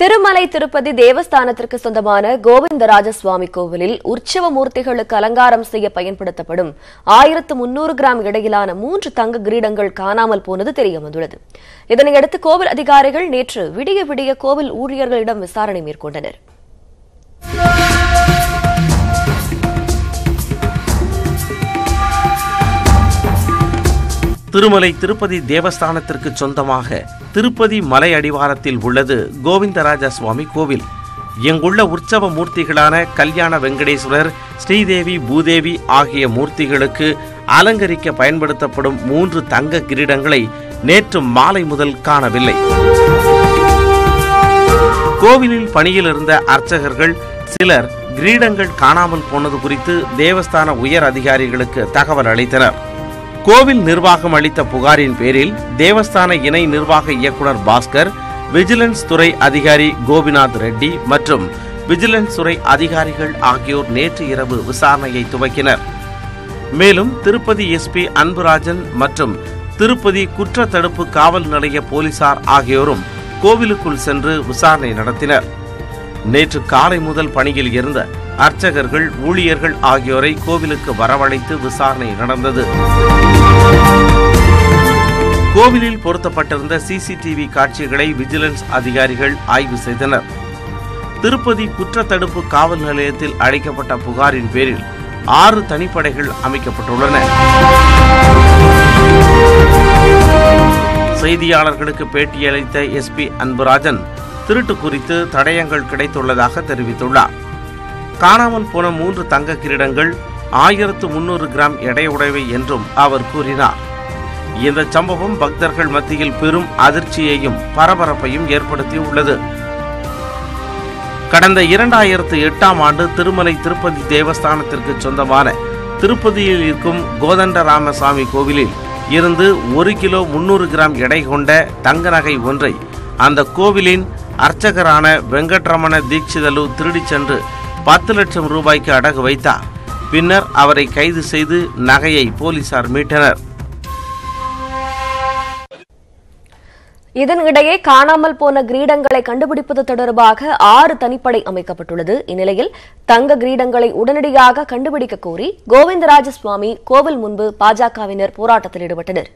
திருமலை திருப்பதி தேவஸ்தானத்திற்கு சொந்தமான கோவிந்தராஜ சுவாமி கோவிலில் உற்சவ மூர்த்திகளுக்கு அலங்காரம் செய்ய பயன்படுத்தப்படும் ஆயிரத்து முன்னூறு கிராம் இடையிலான மூன்று தங்க கிரீடங்கள் காணாமல் போனது தெரியவந்துள்ளது. இதனையடுத்து கோவில் அதிகாரிகள் நேற்று விடிய விடிய கோவில் ஊழியர்களிடம் விசாரணை மேற்கொண்டனர். திருமலை திருப்பதி தேவஸ்தானத்திற்கு சொந்தமாக திருப்பதி மலை அடிவாரத்தில் உள்ளது கோவிந்தராஜ சுவாமி கோவில். இங்குள்ள உற்சவ மூர்த்திகளான கல்யாண வெங்கடேஸ்வரர் ஸ்ரீதேவி பூதேவி ஆகிய மூர்த்திகளுக்கு அலங்கரிக்க பயன்படுத்தப்படும் மூன்று தங்க கிரீடங்களை நேற்று மாலை முதல் காணவில்லை. கோவிலில் பணியில் இருந்த அர்ச்சகர்கள் சிலர் கிரீடங்கள் காணாமல் போனது குறித்து தேவஸ்தான உயர் அதிகாரிகளுக்கு தகவல் அளித்தனர். கோவில் நிர்வாகம் அளித்த புகாரின் பேரில் தேவஸ்தான இணை நிர்வாக இயக்குனர் பாஸ்கர் விஜிலன்ஸ் துறை அதிகாரி கோபிநாத் ரெட்டி மற்றும் விஜிலன்ஸ் துறை அதிகாரிகள் ஆகியோர் நேற்று இரவு விசாரணையை துவக்கினர். மேலும் திருப்பதி எஸ்பி அன்புராஜன் மற்றும் திருப்பதி குற்ற தடுப்பு காவல் நிலைய போலீசார் ஆகியோரும் கோவிலுக்குள் சென்று விசாரணை நடத்தினர். நேற்று காலை முதல் பணியில் இருந்த அர்ச்சகர்கள் ஊழியர்கள் ஆகியோரை கோவிலுக்கு வரவழைத்து விசாரணை நடந்தது. கோவிலில் பொருத்தப்பட்டிருந்த சிசிடிவி காட்சிகளை விஜிலன்ஸ் அதிகாரிகள் ஆய்வு செய்தனர். திருப்பதி குற்றத்தடுப்பு காவல் நிலையத்தில் அளிக்கப்பட்ட புகாரின் பேரில் ஆறு தனிப்படைகள் அமைக்கப்பட்டுள்ளன. செய்தியாளர்களுக்கு பேட்டியளித்த எஸ்பி அன்புராஜன் திருட்டு குறித்து தடயங்கள் கிடைத்துள்ளதாக தெரிவித்துள்ளார். காணாமல் போன மூன்று தங்க கிரீடங்கள் ஆயிரத்து முன்னூறு கிராம் எடையுடையவை என்றும் அவர் கூறினார். இந்த சம்பவம் பக்தர்கள் மத்தியில் பெரும் அதிர்ச்சியையும் பரபரப்பையும் ஏற்படுத்தியுள்ளது. கடந்த இரண்டாயிரத்து எட்டாம் ஆண்டு திருமலை திருப்பதி தேவஸ்தானத்திற்கு சொந்தமான திருப்பதியில் இருக்கும் கோதண்டராமசாமி கோவிலில் இருந்து ஒரு கிலோ முன்னூறு கிராம் எடை கொண்ட தங்க நகை ஒன்றை அந்த கோவிலின் அர்ச்சகரான வெங்கட்ரமண தீட்சிதலு திருடிச் சென்று பத்து லட்சம் ரூபாய்க்கு அடகு வைத்தார். பின்னர் அவரை கைது செய்து நகையை போலீசார் மீட்டனர். இதனிடையே காணாமல் போன கிரீடங்களை கண்டுபிடிப்பது தொடர்பாக ஆறு தனிப்படை அமைக்கப்பட்டுள்ளது. இந்நிலையில் தங்க கிரீடங்களை உடனடியாக கண்டுபிடிக்க கோரி கோவிந்தராஜ சுவாமி கோவில் முன்பு பாஜகவினர் போராட்டத்தில் ஈடுபட்டனர்.